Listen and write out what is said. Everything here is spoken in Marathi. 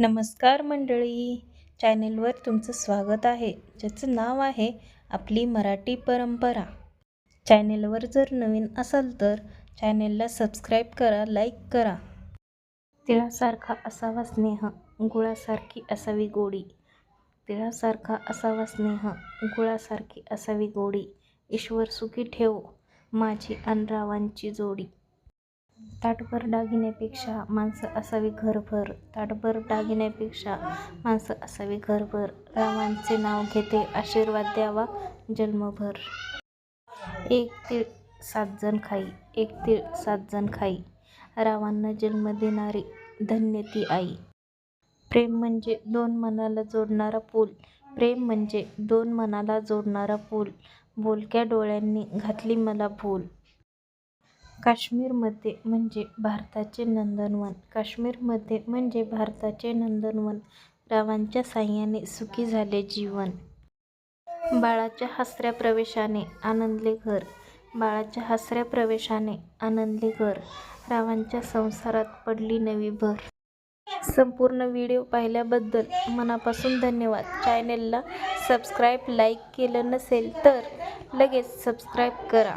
नमस्कार मंडळी. चॅनेलवर तुमचं स्वागत आहे. ज्याचं नाव आहे आपली मराठी परंपरा. चॅनेलवर जर नवीन असाल तर चॅनेलला सबस्क्राईब करा लाईक करा. तिळासारखा असावा स्नेह गुळासारखी असावी गोडी. तिळासारखा असावा स्नेह गुळासारखी असावी गोडी. ईश्वर सुखी ठेव माझी अनरावांची जोडी. ताटभर दागिन्यापेक्षा माणसं असावी घरभर. ताटभर दागिन्यापेक्षा माणसं असावी घरभर. रावांचे नाव घेते आशीर्वाद द्यावा जन्मभर. एक तीळ सात जण खाई एक तीळ सात जण खाई. रावांना जन्म देणारी धन्य ती आई. प्रेम म्हणजे दोन मनाला जोडणारा पूल. प्रेम म्हणजे दोन मनाला जोडणारा पूल. बोलक्या डोळ्यांनी घातली मला भूल. काश्मीरमध्ये म्हणजे भारताचे नंदनवन. काश्मीरमध्ये म्हणजे भारताचे नंदनवन. रावांच्या साह्याने सुखी झाले जीवन. बाळाच्या हसऱ्या प्रवेशाने आनंदले घर. बाळाच्या हसऱ्या प्रवेशाने आनंदले घर. रावांच्या संसारात पडली नवी भर. संपूर्ण व्हिडिओ पाहिल्याबद्दल मनापासून धन्यवाद. चॅनेलला सबस्क्राईब लाईक केलं नसेल तर लगेच सबस्क्राईब करा.